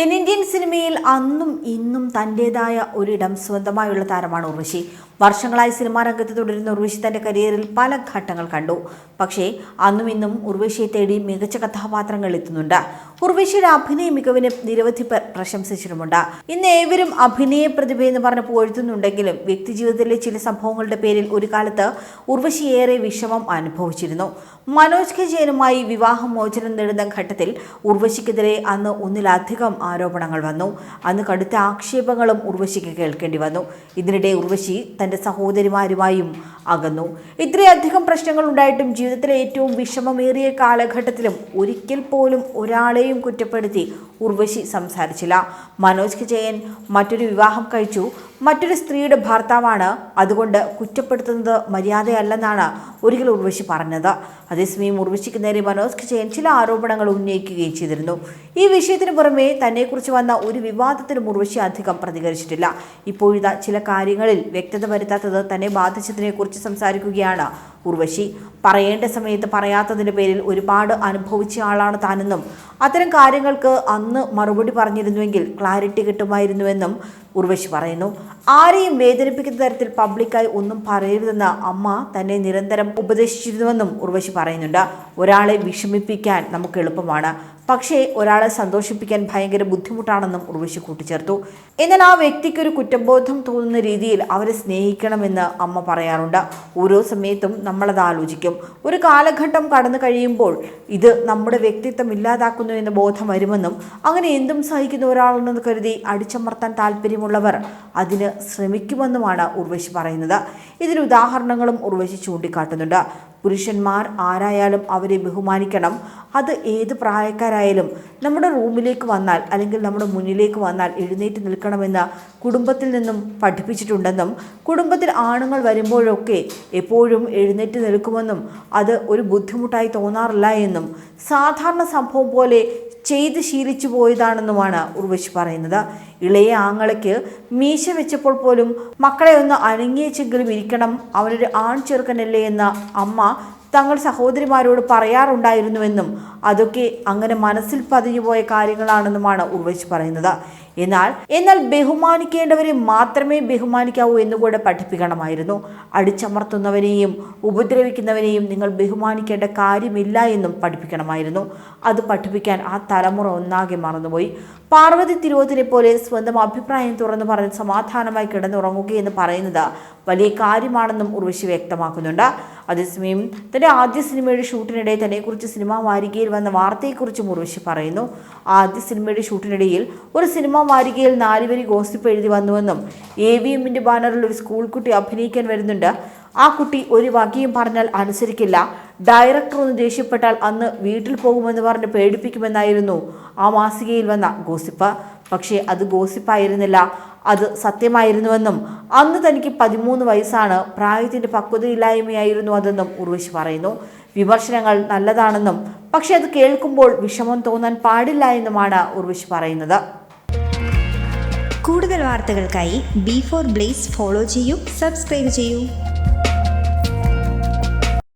തെന്നിന്ത്യൻ സിനിമയിൽ അന്നും ഇന്നും തന്റെതായ ഒരിടം സ്വന്തമായുള്ള താരമാണ് ഉർവശി. വർഷങ്ങളായി സിനിമാ രംഗത്ത് തുടരുന്ന ഉർവശി തന്റെ കരിയറിൽ പല ഘട്ടങ്ങൾ കണ്ടു. പക്ഷേ അന്നും ഇന്നും ഉർവശിയെ തേടി മികച്ച കഥാപാത്രങ്ങൾ എത്തുന്നുണ്ട്. ഉർവശിയുടെ അഭിനയ മികവിന് നിരവധി പേർ പ്രശംസിച്ചിട്ടുമുണ്ട്. ഇന്ന് ഏവരും അഭിനയ പ്രതിഭ എന്ന് പറഞ്ഞ് പുകഴ്ത്തുന്നുണ്ടെങ്കിലും വ്യക്തിജീവിതത്തിലെ ചില സംഭവങ്ങളുടെ പേരിൽ ഒരു കാലത്ത് ഉർവശി ഏറെ വിഷമം അനുഭവിച്ചിരുന്നു. മനോജ് കെ ജയനുമായി വിവാഹമോചനം നേടുന്ന ഘട്ടത്തിൽ ഉർവശിക്കെതിരെ അന്ന് ഒന്നിലധികം ആരോപണങ്ങൾ വന്നു. അന്ന് കടുത്ത ആക്ഷേപങ്ങളും ഉർവശിക്ക് കേൾക്കേണ്ടി വന്നു. ഇതിനിടെ ഉർവശി തന്റെ സഹോദരിമാരുമായും അകന്നു. ഇത്രയധികം പ്രശ്നങ്ങൾ ഉണ്ടായിട്ടും ജീവിതത്തിലെ ഏറ്റവും വിഷമമേറിയ കാലഘട്ടത്തിലും ഒരിക്കൽ പോലും ഒരാളെയും കുറ്റപ്പെടുത്തി ഉർവശി സംസാരിച്ചില്ല. മനോജ് ജയൻ മറ്റൊരു വിവാഹം കഴിച്ചു. മറ്റൊരു സ്ത്രീയുടെ ഭർത്താവാണ് അതുകൊണ്ട് കുറ്റപ്പെടുത്തുന്നത് മര്യാദയല്ലെന്നാണ് ഒരിക്കൽ ഉർവശി പറഞ്ഞത്. അതേസമയം ഉർവശിക്ക് നേരെ മനോജ് ജയൻ ചില ആരോപണങ്ങൾ ഉന്നയിക്കുകയും ചെയ്തിരുന്നു. ഈ വിഷയത്തിന് പുറമെ തന്നെക്കുറിച്ച് വന്ന ഒരു വിവാദത്തിനും ഉർവശി അധികം പ്രതികരിച്ചിട്ടില്ല. ഇപ്പോഴിതാ ചില കാര്യങ്ങളിൽ വ്യക്തത വരുത്താത്തത് തന്നെ ബാധിച്ചതിനെക്കുറിച്ച് സംസാരിക്കുകയാണ് ഉർവശി പറയേണ്ട സമയത്ത് പറയാത്തതിന്റെ പേരിൽ ഒരുപാട് അനുഭവിച്ച ആളാണ് താനെന്നും അത്തരം കാര്യങ്ങൾക്ക് അന്ന് മറുപടി പറഞ്ഞിരുന്നുവെങ്കിൽ ക്ലാരിറ്റി കിട്ടുമായിരുന്നുവെന്നും ഉർവശി പറയുന്നു. ആരെയും വേദനിപ്പിക്കുന്ന തരത്തിൽ പബ്ലിക്കായി ഒന്നും പറയരുതെന്ന് അമ്മ തന്നെ നിരന്തരം ഉപദേശിച്ചിരുന്നുവെന്നും ഉർവശി പറയുന്നുണ്ട്. ഒരാളെ വിഷമിപ്പിക്കാൻ നമുക്ക് എളുപ്പമാണ്. പക്ഷേ ഒരാളെ സന്തോഷിപ്പിക്കാൻ ഭയങ്കര ബുദ്ധിമുട്ടാണെന്നും ഉർവശി കൂട്ടിച്ചേർത്തു. എന്നാൽ ആ വ്യക്തിക്ക് ഒരു കുറ്റബോധം തോന്നുന്ന രീതിയിൽ അവരെ സ്നേഹിക്കണമെന്ന് അമ്മ പറയാറുണ്ട്. ഓരോ സമയത്തും നമ്മളത് ആലോചിക്കും. ഒരു കാലഘട്ടം കടന്നു കഴിയുമ്പോൾ ഇത് നമ്മുടെ വ്യക്തിത്വം ഇല്ലാതാക്കുന്നു എന്ന ബോധം വരുമെന്നും അങ്ങനെ എന്തും സഹിക്കുന്ന ഒരാളുണ്ടെന്ന് കരുതി അടിച്ചമർത്താൻ താല്പര്യമുള്ളവർ അതിന് ശ്രമിക്കുമെന്നുമാണ് ഉർവശി പറയുന്നത്. ഇതിന് ഉദാഹരണങ്ങളും ഉർവശി ചൂണ്ടിക്കാട്ടുന്നുണ്ട്. പുരുഷന്മാർ ആരായാലും അവരെ ബഹുമാനിക്കണം. അത് ഏത് പ്രായക്കാരായാലും നമ്മുടെ റൂമിലേക്ക് വന്നാൽ അല്ലെങ്കിൽ നമ്മുടെ മുന്നിലേക്ക് വന്നാൽ എഴുന്നേറ്റ് നിൽക്കണമെന്ന് കുടുംബത്തിൽ നിന്നും പഠിപ്പിച്ചിട്ടുണ്ടെന്നും കുടുംബത്തിൽ ആണുങ്ങൾ വരുമ്പോഴൊക്കെ എപ്പോഴും എഴുന്നേറ്റ് നിൽക്കുമെന്നും അത് ഒരു ബുദ്ധിമുട്ടായി തോന്നാറില്ല എന്നും സാധാരണ സംഭവം പോലെ ചെയ്ത് ശീലിച്ചു പോയതാണെന്നുമാണ് ഉർവശി പറയുന്നത്. ഇളയ ആങ്ങളയ്ക്ക് മീശ വെച്ചപ്പോൾ പോലും മക്കളെ ഒന്ന് അനങ്ങിയച്ചെങ്കിലും ഇരിക്കണം അവനൊരു ആൺ ചെറുക്കനല്ലേ എന്ന അമ്മ തങ്ങൾ സഹോദരിമാരോട് പറയാറുണ്ടായിരുന്നുവെന്നും അതൊക്കെ അങ്ങനെ മനസ്സിൽ പതിഞ്ഞുപോയ കാര്യങ്ങളാണെന്നുമാണ് ഉർവശി പറയുന്നത്. എന്നാൽ എന്നാൽ ബഹുമാനിക്കേണ്ടവരെ മാത്രമേ ബഹുമാനിക്കാവൂ എന്നുകൂടെ പഠിപ്പിക്കണമായിരുന്നു. അടിച്ചമർത്തുന്നവനെയും ഉപദ്രവിക്കുന്നവനെയും നിങ്ങൾ ബഹുമാനിക്കേണ്ട കാര്യമില്ല എന്നും പഠിപ്പിക്കണമായിരുന്നു. അത് പഠിപ്പിക്കാൻ ആ തലമുറ ഒന്നാകെ മറന്നുപോയി. പാർവതി തിരുവോത്തിനെ പോലെ സ്വന്തം അഭിപ്രായം തുറന്നു പറഞ്ഞ് സമാധാനമായി കിടന്നുറങ്ങുകയെന്ന് പറയുന്നത് വലിയ കാര്യമാണെന്നും ഉർവശി വ്യക്തമാക്കുന്നുണ്ട്. അതേസമയം തന്റെ ആദ്യ സിനിമയുടെ ഷൂട്ടിനിടെ തന്നെക്കുറിച്ച് സിനിമാ വാരികയിൽ വന്ന വാർത്തയെക്കുറിച്ച് ഉർവശി പറയുന്നു. ആദ്യ സിനിമയുടെ ഷൂട്ടിനിടയിൽ ഒരു സിനിമാ വാരികയിൽ നാലുവരി ഗോസിപ്പ് എഴുതി വന്നുവെന്നും എ വി എമ്മിന്റെ ബാനറിൽ ഒരു സ്കൂൾ കുട്ടി അഭിനയിക്കാൻ വരുന്നുണ്ട്. ആ കുട്ടി ഒരു വകയും പറഞ്ഞാൽ അനുസരിക്കില്ല. ഡയറക്ടർ ഒന്ന് ദേഷ്യപ്പെട്ടാൽ അന്ന് വീട്ടിൽ പോകുമെന്ന് പറഞ്ഞ് പേടിപ്പിക്കുമെന്നായിരുന്നു ആ മാസികയിൽ വന്ന ഗോസിപ്പ്. പക്ഷേ അത് ഗോസിപ്പായിരുന്നില്ല. അത് സത്യമായിരുന്നുവെന്നും അന്ന് തനിക്ക് പതിമൂന്ന് വയസ്സാണ്. പ്രായത്തിന്റെ പക്വതയില്ലായ്മയായിരുന്നു അതെന്നും ഉർവശി പറയുന്നു. വിമർശനങ്ങൾ നല്ലതാണെന്നും പക്ഷേ അത് കേൾക്കുമ്പോൾ വിഷമം തോന്നാൻ പാടില്ല എന്നുമാണ് ഉർവശി പറയുന്നത്. കൂടുതൽ വാർത്തകൾക്കായി ബി ഫോർ ബ്ലേസ് ഫോളോ ചെയ്യൂ സബ്സ്ക്രൈബ് ചെയ്യൂ.